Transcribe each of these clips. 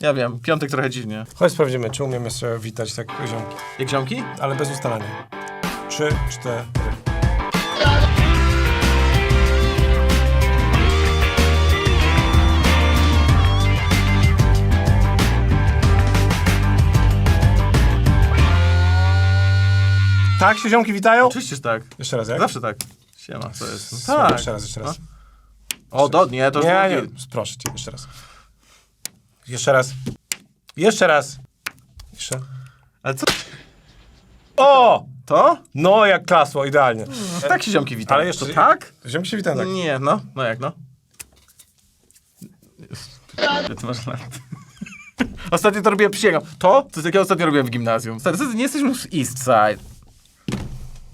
Ja wiem, piątek trochę dziwnie. Chodź sprawdzimy, czy umiem jeszcze witać tak ziomki. Jak ziomki? Ale bez ustalania. Trzy, cztery. Tak się ziomki witają? Oczywiście, że tak. Jeszcze raz, jak? Zawsze tak. Siema, co jest? No, tak. Jeszcze raz, jeszcze raz. O, do, nie, to już Nie, nie, proszę cię, jeszcze raz. Jeszcze raz. Jeszcze raz. Jeszcze. Ale co? O! To? No, jak klasło, idealnie. Tak się ziomki witają. Ale jeszcze- To tak? Ziomki się witają tak. Nie, no. No jak, no? Ile ty masz lat? Ostatnio to robiłem, przysięgam. To? To jest jak ja ostatnio robiłem w gimnazjum. Stary, co ty, nie jesteśmy z East Side.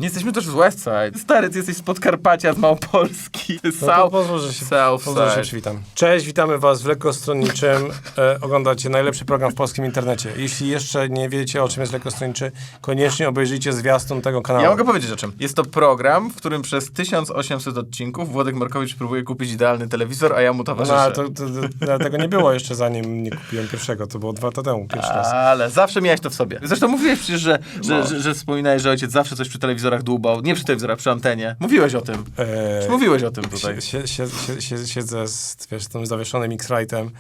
Nie jesteśmy też z West Side. Stary, ty jesteś z Podkarpacia, z Małopolski. No to South, pozwól, że się, South pozwól, że się przywitam. Cześć, witamy was w lekkostronniczym. E, oglądacie najlepszy program w polskim internecie. Jeśli jeszcze nie wiecie, o czym jest lekkostronniczy, koniecznie obejrzyjcie zwiastun tego kanału. Ja mogę powiedzieć o czym. Jest to program, w którym przez 1800 odcinków Włodek Markowicz próbuje kupić idealny telewizor, a ja mu towarzyszę. No, ale to, to, to, tego nie było jeszcze zanim nie kupiłem pierwszego. To było dwa lata temu, pierwszy raz. Ale zawsze miałeś to w sobie. Zresztą mówiłeś przecież, że, że, No. że, że wspominałeś, że ojciec zawsze coś przy telewizorach dłubał. Nie przy telewizorach, przy antenie. Mówiłeś o tym. E, Mówiłeś o tym tutaj. Sie- sie- sie- sie- sie- Siedzę z, wiesz, z tym zawieszonym X-Rightem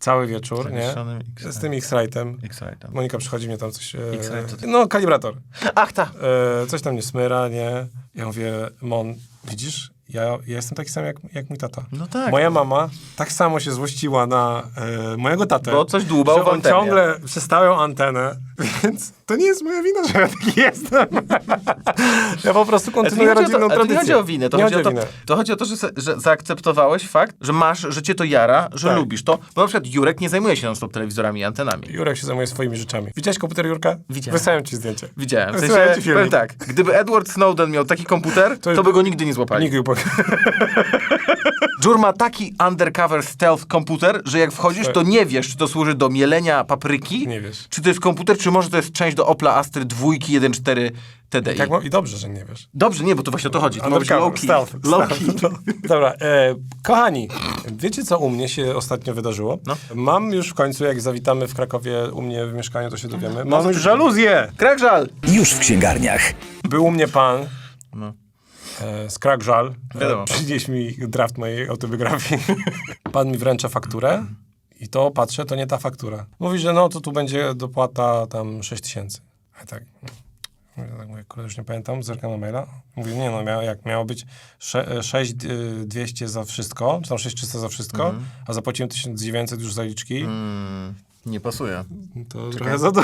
cały wieczór, nie? Z tym X-Rightem. Monika przychodzi mnie tam coś... E, no, kalibrator. Ach, ta. E, coś tam nie smyra, nie? Ja mówię, Mon, widzisz? Ja, ja jestem taki sam jak, jak mój tata. No tak. Moja mama tak samo się złościła na e, mojego tatę. Bo coś dłubał że w on antenie. ciągle przestałem antenę, więc to nie jest moja wina, że ja taki jestem. ja po prostu kontynuuję o to, rodzinną ale to nie tradycję. chodzi o winę, to, nie chodzi, o to, winę. to chodzi o to, że, że zaakceptowałeś fakt, że masz, że cię to jara, że Tak. lubisz to. Bo na przykład Jurek nie zajmuje się non-stop telewizorami i antenami. Jurek się zajmuje swoimi rzeczami. Widziałeś komputer Jurka? Widziałem. Wysłałem ci zdjęcie. Widziałem. W sensie, ci filmik. powiem tak, gdyby Edward Snowden miał taki komputer, to, To- by go nigdy nie złapali. Nigdy upo- Jur ma taki undercover stealth komputer, że jak wchodzisz, to nie wiesz, czy to służy do mielenia papryki, Nie wiesz. czy to jest komputer, czy może to jest część do Opla Astry 2 1.4 TDI. Tak, mo- I dobrze, że nie wiesz. Dobrze, nie, bo to właśnie o to chodzi. To ma być low key. stealth, Low stealth. key. Dobra, e, kochani, wiecie co u mnie się ostatnio wydarzyło? No. Mam już w końcu, jak zawitamy w Krakowie u mnie w mieszkaniu, to się dowiemy. No, Mam już żaluzję! Krakżal! Już w księgarniach. Był u mnie pan No. e, z Krakżal. Wiadomo. E, przynieś mi draft mojej autobiografii. pan mi wręcza fakturę i to patrzę, to nie ta faktura. Mówi, że no to tu będzie dopłata tam 6 tysięcy. A tak... Ja tak mówię, kurde, już nie pamiętam, zerkam na maila. Mówię, nie no, miało, jak miało być sze- 6200 za wszystko, czy tam 6300 za wszystko, a zapłaciłem 1900 już zaliczki, Mm, nie pasuje. to trochę za to.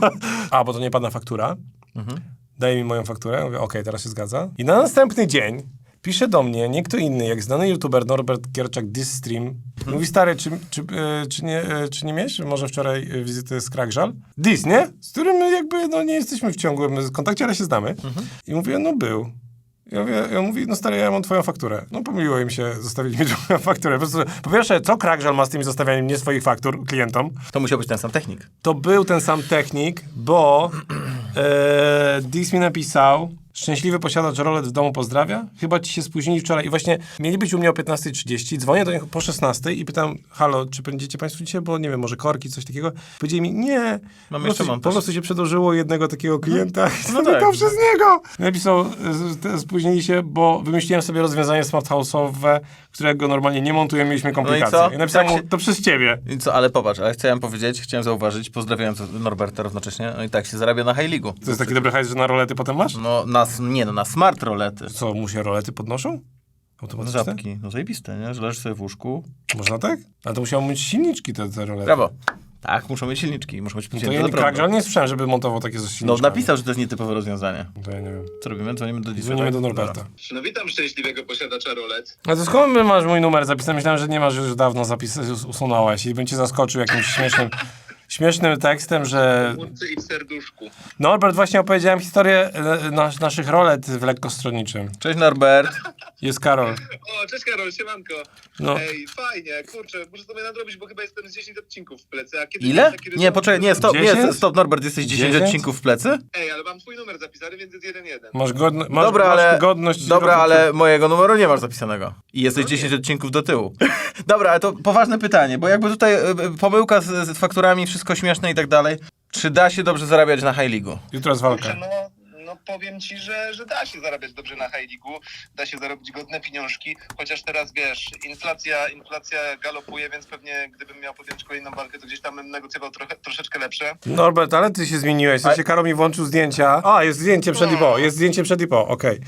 a, bo to nie padła faktura. Mhm. Daje mi moją fakturę, mówię, okej, teraz się zgadza. I na następny dzień pisze do mnie nie kto inny, jak znany youtuber Norbert Gierczak This Stream. Mhm. Mówi, stary, czy, czy, e, czy, nie, e, czy nie miałeś może wczoraj e, wizyty z Krakżal? This, nie? Z którym jakby no, nie jesteśmy w ciągłym kontakcie, ale się znamy. Mhm. I mówię, no był. Ja mówię, ja mówię, no stary, ja mam twoją fakturę. No pomyliło im się, zostawili mi twoją fakturę. Po, prostu, po pierwsze, co Krakżal ma z tymi zostawianiem nie swoich faktur klientom? To musiał być ten sam technik. To był ten sam technik, bo e, Dix mi napisał, szczęśliwy posiadacz rolet w domu pozdrawia, chyba ci się spóźnili wczoraj i właśnie mieli być u mnie o 15.30, dzwonię do nich po 16.00 i pytam, halo, czy będziecie państwo dzisiaj, bo nie wiem, może korki, coś takiego. Powiedzieli mi, nie, Mam po, jeszcze prostu, montaż. po prostu się przedłużyło jednego takiego klienta i no zamykał tak. przez niego. Napisał, spóźnili się, bo wymyśliłem sobie rozwiązanie smart house'owe, którego normalnie nie montujemy, mieliśmy komplikacje. co? I napisałem Tak mu, się- to przez ciebie. I co, ale popatrz, ale chciałem powiedzieć, chciałem zauważyć, pozdrawiając Norberta równocześnie, no i tak się zarabia na High League'u. To jest taki dobry hajs, że na rolety potem masz? No, na, nie no, na smart rolety. Co, mu się rolety podnoszą? Automatyczne? Żabki, no zajebiste, nie? Że leżysz sobie w łóżku. Można tak? Ale to musiało mieć silniczki te, te rolety. Brawo. Tak, muszą mieć silniczki, muszą być No to ja do. Krakżal nie słyszałem, żeby montował takie ze No napisał, że to jest nietypowe rozwiązanie. To ja nie wiem. Co robimy? Dzwonimy do Dzwonimy tak? do Norberta. Dobra. No witam szczęśliwego posiadacza rolet. A to skąd my masz mój numer zapisany? Myślałem, że nie masz już dawno zapis usunąłeś i bym cię zaskoczył jakimś śmiesznym śmiesznym tekstem, że Murcy i w serduszku. Norbert, właśnie opowiedziałem historię e, nas, naszych rolet w lekkostronniczym. Cześć Norbert. Jest Karol. O, cześć Karol, siemanko. No. Ej, fajnie, kurczę, muszę sobie nadrobić, bo chyba jestem z 10 odcinków w plecy. A kiedy Ile? Nie, poczekaj, nie, stop, nie, 10? stop Norbert, jesteś 10 10? odcinków w plecy? Ej, ale mam twój numer zapisany, więc jest 1-1. Masz, godno, masz, Dobra, masz ale, godność... dobra, roku- ale mojego numeru nie masz zapisanego. I jesteś 10 odcinków do tyłu. dobra, ale to poważne pytanie, bo jakby tutaj e, pomyłka z, z fakturami, wszystko śmieszne i tak dalej. Czy da się dobrze zarabiać na High League'u? Jutro jest Kurczę, walka. no, no powiem ci, że, że da się zarabiać dobrze na High League'u, da się zarobić godne pieniążki, chociaż teraz wiesz, inflacja, inflacja galopuje, więc pewnie gdybym miał podjąć kolejną walkę, to gdzieś tam bym negocjował trochę, troszeczkę lepsze. Norbert, ale ty się zmieniłeś. W sensie Karol mi włączył zdjęcia. A, jest zdjęcie przed i po. Jest zdjęcie przed i po, okej.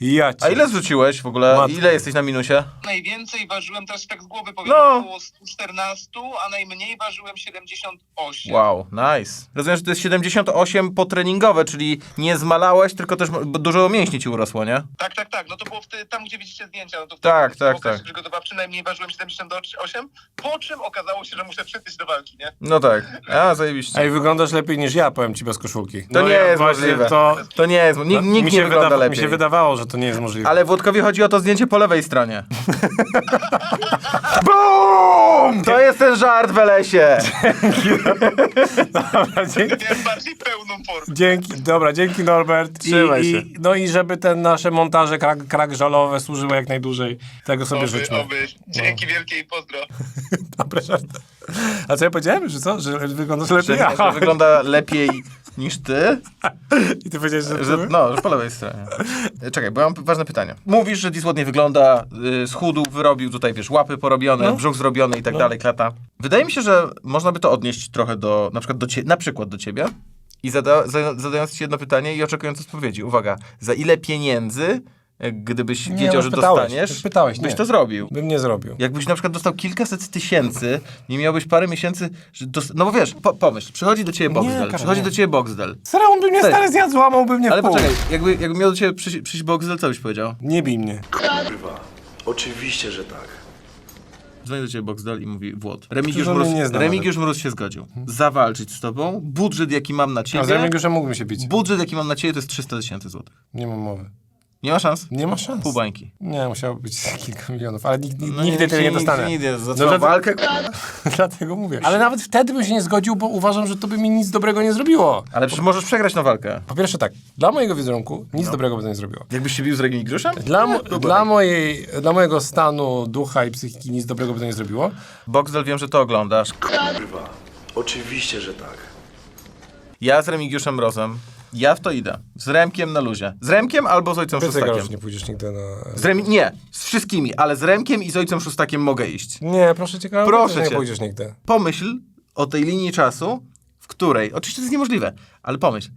Ja cię. A ile zrzuciłeś w ogóle? Matko. Ile jesteś na minusie? Najwięcej ważyłem teraz tak z głowy powiem No. około 114, a najmniej ważyłem 78. Wow, nice. Rozumiem, że to jest 78 potreningowe, czyli nie zmalałeś, tylko też dużo mięśni ci urosło, nie? Tak, tak, tak. No to było wtedy, tam, gdzie widzicie zdjęcia. No to Tak, w tak, okresie tak. przygotowawczym najmniej ważyłem 78, po czym okazało się, że muszę przytyć do walki, nie? No tak. A, zajebiście. Ej, wyglądasz lepiej niż ja, powiem ci bez koszulki. To nie ja jest właśnie możliwe. To, To nie jest, nikt, nikt mi, nie się wygląda wydawa- lepiej. mi się wydawało, że to nie jest możliwe. Ale Włodkowi chodzi o to zdjęcie po lewej stronie. BOOM! To jest ten żart w lesie. Dobra, dzięki, Miałem bardziej pełną formę. dzięki, dobra, dzięki Norbert. Trzymaj I, się. I, no i żeby te nasze montaże krak, krak żalowe służyły jak najdłużej. Tego sobie Oby, życzmy. oby. Dzięki wielkie i pozdro. Dobra, żart. A co ja powiedziałem, że co? Że wyglądasz lepiej? Że, Aha. że wygląda lepiej niż ty, I ty powiedziałeś, że... że, no, że po lewej stronie. Czekaj, bo ja mam ważne pytanie. Mówisz, że Dis ładnie wygląda, y, schudł, wyrobił tutaj, wiesz, łapy porobione, No. brzuch zrobiony i tak dalej, klata. Wydaje mi się, że można by to odnieść trochę do, na przykład do, cie, na przykład do ciebie i zada, za, zadając ci jedno pytanie i oczekując odpowiedzi. Uwaga, za ile pieniędzy, gdybyś Nie, wiedział, już że pytałeś, dostaniesz, pytałeś, byś nie. to zrobił? Bym nie zrobił. Jakbyś na przykład dostał kilkaset tysięcy, nie miałbyś parę miesięcy, że dos- no bo wiesz, po, pomyśl, przychodzi do ciebie Boxdel, Karol, przychodzi nie. do ciebie Boxdel. By mnie Stary. stary zjadł, złamałby mnie Ale poczekaj, jakby, jakby miał do ciebie przyjść, przyjść Boxdel, co byś powiedział? Nie bij mnie. Kurwa, oczywiście, że tak. Dzwoni do ciebie Boxdel i mówi, Włod, Remigiusz, Mróz, nie Remigiusz Mróz się zgodził zawalczyć z tobą, budżet jaki mam na A z ciebie, Remigiuszem mógłbym się bić. budżet jaki mam na ciebie to jest 300 tysięcy złotych. Nie mam mowy. Nie ma szans? Nie ma szans. Pół bańki. Nie, musiało być kilka milionów, ale nigdy, No nigdy tyle nie dostanę. Nigdy, za No walkę, Dlatego mówię. Ale nawet wtedy bym się nie zgodził, bo uważam, że to by mi nic dobrego nie zrobiło. ale przecież możesz przegrać na walkę. Po pierwsze tak, dla mojego wizerunku nic No. dobrego by to nie zrobiło. Jakbyś się bił z Remigiuszem? Dla, mo- dla, mojej, dla mojego stanu ducha i psychiki nic dobrego by to nie zrobiło. Boxdel, wiem, że to oglądasz. Kurwa, oczywiście, że tak. Ja z Remigiuszem Mrozem, ja w to idę. Z Remkiem na luzie. Z Remkiem albo z ojcem Więcej Szóstakiem. nie pójdziesz nigdy na... Z Remi- nie, z wszystkimi, ale z Remkiem i z ojcem Szóstakiem mogę iść. Nie, proszę cię, Karol, Proszę nie cię. pójdziesz nigdy. Pomyśl o tej linii czasu, w której, oczywiście to jest niemożliwe, ale pomyśl,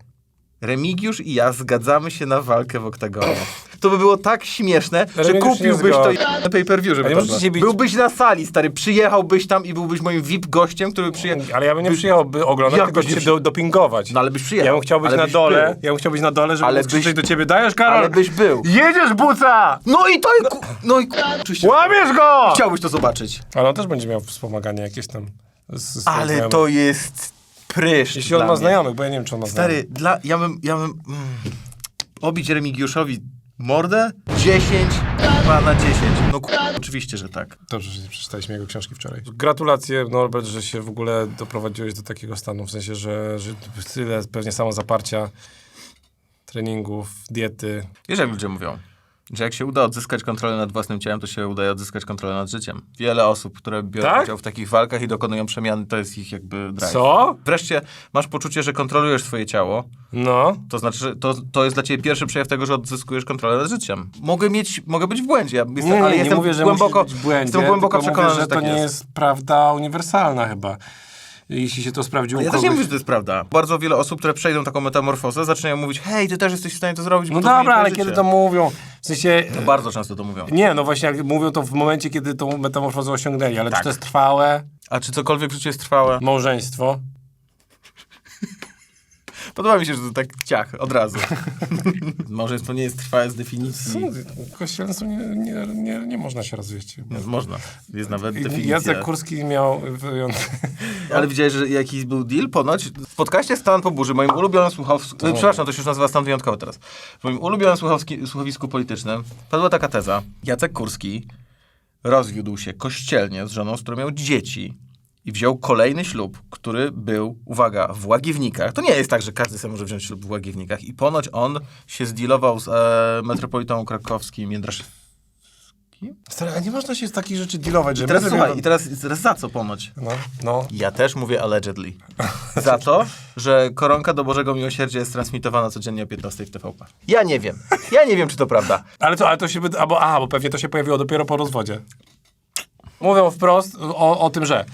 Remigiusz i ja zgadzamy się na walkę w oktagonie. To by było tak śmieszne, że Remigiusz nie kupiłbyś to na pay-per-view, żeby Ale to możecie się bić- Byłbyś na sali, stary, przyjechałbyś tam i byłbyś moim VIP gościem, który przyjechał... Ale ja bym nie przyjechał, by oglądać, Jak tylko byś się do, dopingować. No ale byś przyjechał. Ja bym chciał być ale na byś dole, był. ja bym chciał być na dole, żeby Ale ale byś- do ciebie, dajesz Karol! Ale byś był. Jedziesz buca! No i to... Ku... No i ku... oczywiście. Łamiesz go! Chciałbyś to zobaczyć. Ale on też będzie miał wspomaganie jakieś tam. Z, z Ale znajomych. to jest prysz Jeśli on dla ma mnie. znajomych, bo ja nie wiem, czy on ma znajomych. Stary, dla, ja bym, ja bym mm, obić Remigiuszowi mordę 10 chyba na 10. No ku... oczywiście, że tak. Dobrze, że nie przeczytaliśmy jego książki wczoraj. Gratulacje, Norbert, że się w ogóle doprowadziłeś do takiego stanu, w sensie, że, że tyle pewnie samo zaparcia treningów, diety. Wiesz, jak ludzie mówią, że jak się uda odzyskać kontrolę nad własnym ciałem, to się uda odzyskać kontrolę nad życiem. Wiele osób, które biorą Tak? udział w takich walkach i dokonują przemiany, to jest ich jakby drive. Co? Wreszcie masz poczucie, że kontrolujesz swoje ciało, No. to znaczy, że to, to jest dla ciebie pierwszy przejaw tego, że odzyskujesz kontrolę nad życiem. Mogę mieć, mogę być w błędzie, ja jestem, Nie, nie, ale nie jestem mówię, że głęboko, być w błędzie, jestem głęboko przekonany, mówię, że że to tak nie jest. jest prawda uniwersalna chyba. Jeśli się to sprawdziło Ja u też nie kogoś... mówię, że to jest prawda. Bardzo wiele osób, które przejdą taką metamorfozę, zaczynają mówić, hej, ty też jesteś w stanie to zrobić. No to dobra, ale życie. kiedy to mówią? W sensie... No bardzo często to mówią. Nie, no właśnie, jak mówią to w momencie, kiedy tą metamorfozę osiągnęli, ale Tak. czy to jest trwałe? A czy cokolwiek w życiu jest trwałe? Małżeństwo? Podoba mi się, że to tak ciach, od razu. Małżeństwo nie jest trwałe z definicji. Kościelstwo nie, nie, nie, nie można się rozwieść. No, Można. Jest nawet definicja. Jacek Kurski miał wyjątek. Ale widziałeś, że jakiś był deal? Ponoć w podcaście Stan po burzy, moim ulubionym słuchowsku... Przepraszam, to się już nazywa Stan wyjątkowy teraz. W moim ulubionym słuchowski, słuchowisku politycznym padła taka teza. Jacek Kurski rozwiódł się kościelnie z żoną, z którą miał dzieci i wziął kolejny ślub, który był, uwaga, w Łagiewnikach. To nie jest tak, że każdy sobie może wziąć ślub w Łagiewnikach. I ponoć on się zdealował z e, metropolitą krakowskim Jędraszewskim. Stary, a nie można się z takich rzeczy dealować, że I teraz słuchaj, i teraz, teraz za co ponoć? No, no. Ja też mówię allegedly. Za to, że koronka do Bożego Miłosierdzia jest transmitowana codziennie o 15 w TVP. Ja nie wiem. Ja nie wiem, czy to prawda. Ale to, ale to się... Albo, a, bo pewnie to się pojawiło dopiero po rozwodzie. Mówią wprost o, o tym, że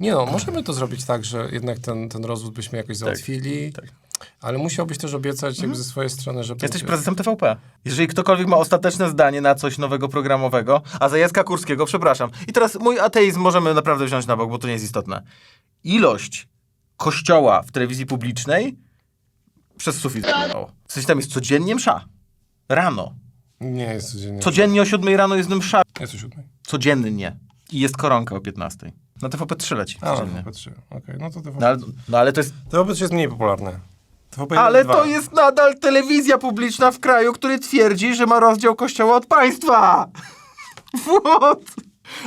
nie no, możemy to zrobić tak, że jednak ten, ten rozwód byśmy jakoś załatwili, tak. ale musiałbyś też obiecać jakby ze swojej strony, że... Jesteś prezesem TVP. Jeżeli ktokolwiek ma ostateczne zdanie na coś nowego programowego, a za Jacka Kurskiego, przepraszam. I teraz mój ateizm możemy naprawdę wziąć na bok, bo to nie jest istotne. Ilość kościoła w telewizji publicznej przez sufit. O. W sensie tam jest codziennie msza. Rano. Nie, jest codziennie. Codziennie o 7 rano jest msza. Jest o siódmej. Codziennie. I jest koronka o 15. Na TVP 3 leci. A, codziennie. TVP3. Okej, no to TVP... No ale, no ale to jest. TVP3 jest mniej popularne. TVP Ale dwa. to jest nadal telewizja publiczna w kraju, który twierdzi, że ma rozdział kościoła od państwa. What?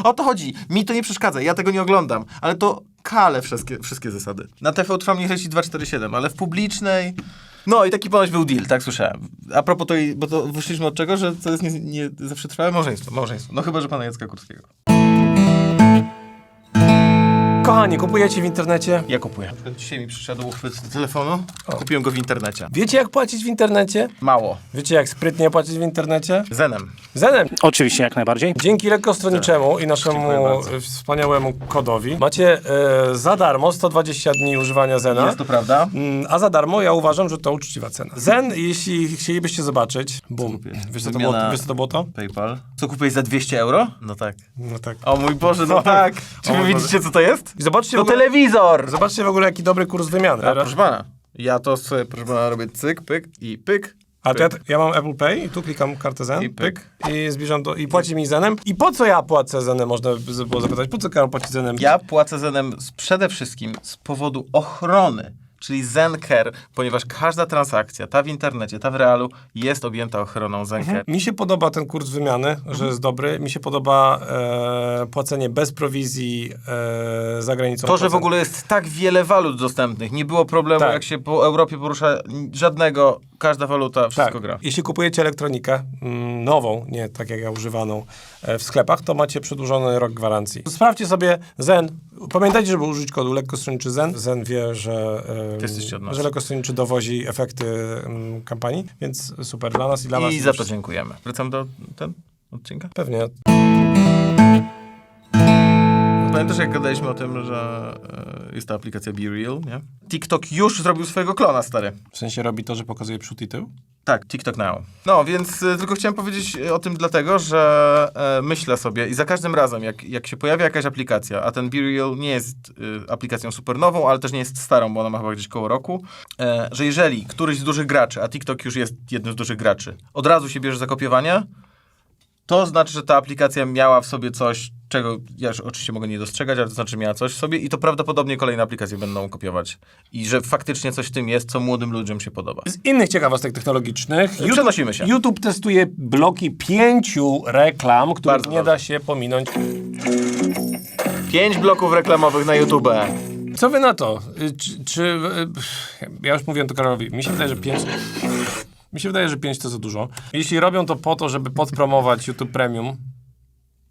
O to chodzi. Mi to nie przeszkadza, ja tego nie oglądam, ale to kale wszystkie, wszystkie zasady. Na TV Trwam niech leci 247, ale w publicznej... No i taki ponoć był deal, tak słyszałem. A propos to, bo to wyszliśmy od czego, że to jest nie, nie zawsze trwałe małżeństwo. Małżeństwo. No chyba, że pana Jacka Kurskiego. Kochani, kupujecie w internecie? Ja kupuję. Dzisiaj mi przyszedł uchwyt do telefonu. Kupiłem go w internecie. Wiecie jak płacić w internecie? Mało. Wiecie jak sprytnie płacić w internecie? Zenem. Zenem. Oczywiście, jak najbardziej. Dzięki lekkostroniczemu i naszemu Dziękuję bardzo. wspaniałemu kodowi macie e, za darmo 120 dni używania Zena. Jest to prawda? Mm, A za darmo ja uważam, że to uczciwa cena. Zen, jeśli chcielibyście zobaczyć, bum. kupię? Wiesz co, to było, Wymiana- wiesz co to było to? PayPal. Co kupiłeś za 200 euro? No tak. No tak. O mój Boże, no tak. Czy wy widzicie, co to jest? I zobaczcie w To ogóle, telewizor! zobaczcie w ogóle jaki dobry kurs wymiany. A, proszę pana, ja to sobie, proszę pana, robię cyk, pyk i pyk. A to ja, ja mam Apple Pay i tu klikam kartę Zen, I pyk. i zbliżam do, i płaci mi Zenem. I po co ja płacę Zenem, można by było zapytać. Po co Karol płaci Zenem? Ja płacę Zenem z, przede wszystkim z powodu ochrony, czyli Zenker, ponieważ każda transakcja, ta w internecie, ta w realu, jest objęta ochroną Zenker. Mi się podoba ten kurs wymiany, że jest dobry. Mi się podoba e, płacenie bez prowizji e, za granicą. To, że w ogóle jest tak wiele walut dostępnych, nie było problemu, Tak. jak się po Europie porusza żadnego, każda waluta, wszystko Tak, gra. jeśli kupujecie elektronikę mm, nową, nie tak jak ja używaną, e, w sklepach, to macie przedłużony rok gwarancji. Sprawdźcie sobie Zen. Pamiętajcie, żeby użyć kodu lekkostronniczy Zen. Zen wie, że, nas. że lekkostronniczy dowozi efekty mm, kampanii, więc super dla nas i dla was. I za to dziękujemy. Wracam do ten odcinka. Pewnie. Pamiętasz, jak gadaliśmy o tym, że e, jest ta aplikacja Be Real, nie? TikTok już zrobił swojego klona, stary. W sensie robi to, że pokazuje przód i tył? Tak, TikTok Now. No, więc e, tylko chciałem powiedzieć e, o tym dlatego, że e, myślę sobie i za każdym razem, jak, jak się pojawia jakaś aplikacja, a ten Be Real nie jest aplikacją super nową, ale też nie jest starą, bo ona ma chyba gdzieś koło roku, że jeżeli któryś z dużych graczy, a TikTok już jest jednym z dużych graczy, od razu się bierze za kopiowanie, to znaczy, że ta aplikacja miała w sobie coś, czego ja już oczywiście mogę nie dostrzegać, ale to znaczy, że miała coś w sobie i to prawdopodobnie kolejne aplikacje będą kopiować. I że faktycznie coś w tym jest, co młodym ludziom się podoba. Z innych ciekawostek technologicznych. Przenosimy się. YouTube testuje bloki pięciu reklam, których Bardzo nie dobrze. da się pominąć. Pięć bloków reklamowych na YouTube. Co wy na to? Y, Czy, czy y, ja już mówiłem to Karolowi, mi się wydaje, że pięć mi się wydaje, że pięć to za dużo. Jeśli robią to po to, żeby podpromować YouTube Premium,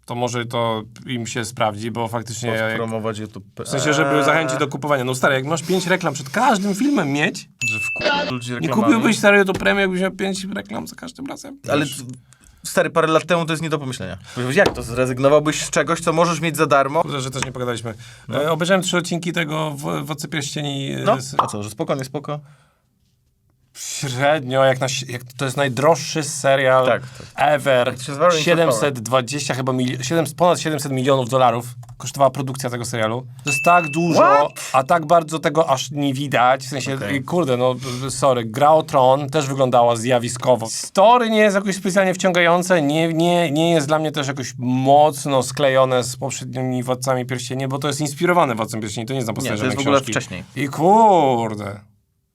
to może to im się sprawdzi, bo faktycznie jak, Promować YouTube. w sensie, żeby zachęcić do kupowania. No stary, jak masz pięć reklam przed każdym filmem mieć, Że wku... ludzi nie kupiłbyś stary YouTube Premium, jakbyś miał pięć reklam za każdym razem. Ale stary, parę lat temu to jest nie do pomyślenia. Jak to? Zrezygnowałbyś z czegoś, co możesz mieć za darmo? Kurde, że też nie pogadaliśmy. E, obejrzałem trzy odcinki tego w, Pierścieni. e, No, z- a co, że spoko, nie spoko? Średnio, jak, na, jak to jest najdroższy serial Tak, tak. ever. To się nazywa Rings of 720 chyba, mili- 7, ponad 700 milionów dolarów kosztowała produkcja tego serialu. To jest tak dużo, What? a tak bardzo tego aż nie widać. W sensie, Okej. kurde, no sorry, Gra o Tron też wyglądała zjawiskowo. Story nie jest jakoś specjalnie wciągające, nie, nie, nie jest dla mnie też jakoś mocno sklejone z poprzednimi Władcami Pierścieni, bo to jest inspirowane Władcą Pierścieni, to nie jest na Nie, to jest w ogóle książki. wcześniej. I kurde.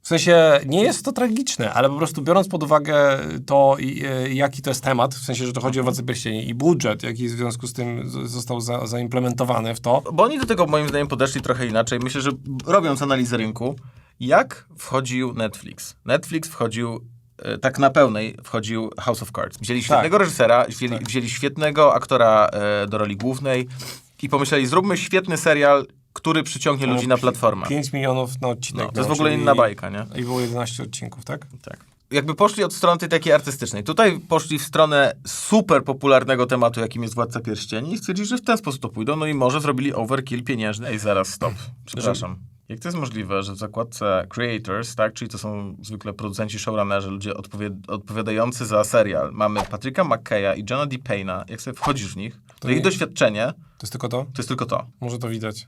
W sensie nie jest to tragiczne, ale po prostu biorąc pod uwagę to, i, e, jaki to jest temat, w sensie, że to chodzi o Władcę Pierścieni i budżet, jaki w związku z tym został za, zaimplementowany w to, Bo oni do tego moim zdaniem podeszli trochę inaczej. Myślę, że robiąc analizę rynku, jak wchodził Netflix? Netflix wchodził e, tak na pełnej wchodził House of Cards. Wzięli świetnego reżysera, wzięli, wzięli świetnego aktora e, do roli głównej i pomyśleli, zróbmy świetny serial, który przyciągnie ludzi na platformę. 5 milionów na odcinek. No, to jest w no, ogóle inna bajka, nie? I było 11 odcinków, tak? Tak. Jakby poszli od strony tej takiej artystycznej. Tutaj poszli w stronę super popularnego tematu, jakim jest Władca Pierścieni i stwierdzili, że w ten sposób to pójdą, no i może zrobili overkill pieniężny. Ej, zaraz, stop. Przepraszam. Jak to jest możliwe, że w zakładce creators, tak, czyli to są zwykle producenci, showrunnerzy, ludzie odpowiadający za serial, mamy Patryka McKeya i Johna D. Payna, jak sobie wchodzisz w nich, to nie- ich doświadczenie To jest tylko to? to jest tylko to. Może to widać.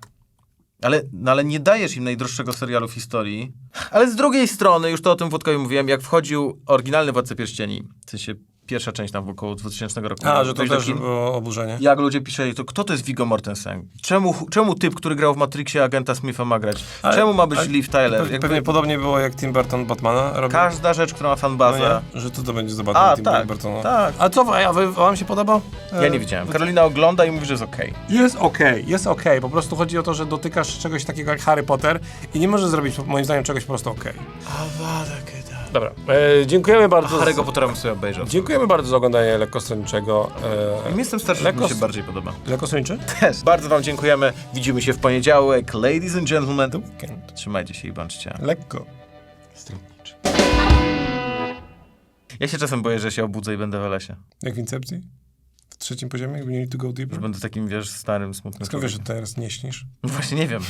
Ale, no ale nie dajesz im najdroższego serialu w historii. Ale z drugiej strony, już to o tym Włodkowi mówiłem, jak wchodził oryginalny Władca Pierścieni, w sensie pierwsza część tam około 2000 roku. A, że to też kin. było oburzenie. Jak ludzie pisali, to kto to jest Viggo Mortensen? Czemu, czemu typ, który grał w Matrixie agenta Smitha ma grać? Ale- czemu ma być ale Liv Tyler? Pewnie, Jakby pewnie podobnie było jak Tim Burton Batmana robił. każda rzecz, która ma No fanbazę. nie? Że to, to będzie A, zobaczyć Tim tak, Burtona. tak. A co, a wy, wam się podobał? Ja nie widziałem. Karolina ogląda i mówi, że jest okej. Jest okej, jest okej. Po prostu chodzi o to, że dotykasz czegoś takiego jak Harry Potter i nie możesz zrobić moim zdaniem czegoś po prostu okej. Dobra, e, dziękujemy bardzo. Harry'ego Pottera bym sobie obejrzał. Dziękujemy bardzo za oglądanie lekkostronniczego. E, Im jestem starszy, Lekko mi się bardziej podoba. lekkostronniczy? Też. Bardzo wam dziękujemy. Widzimy się w poniedziałek. Ladies and gentlemen. Weekend. Trzymajcie się i bądźcie. Lekko. Ja się czasem boję, że się obudzę i będę w lesie. Jak w Incepcji? W trzecim poziomie? We need to go deeper? Że będę takim, wiesz, starym, smutnym Skąd wiesz, że teraz nie śnisz? No Właśnie nie wiem.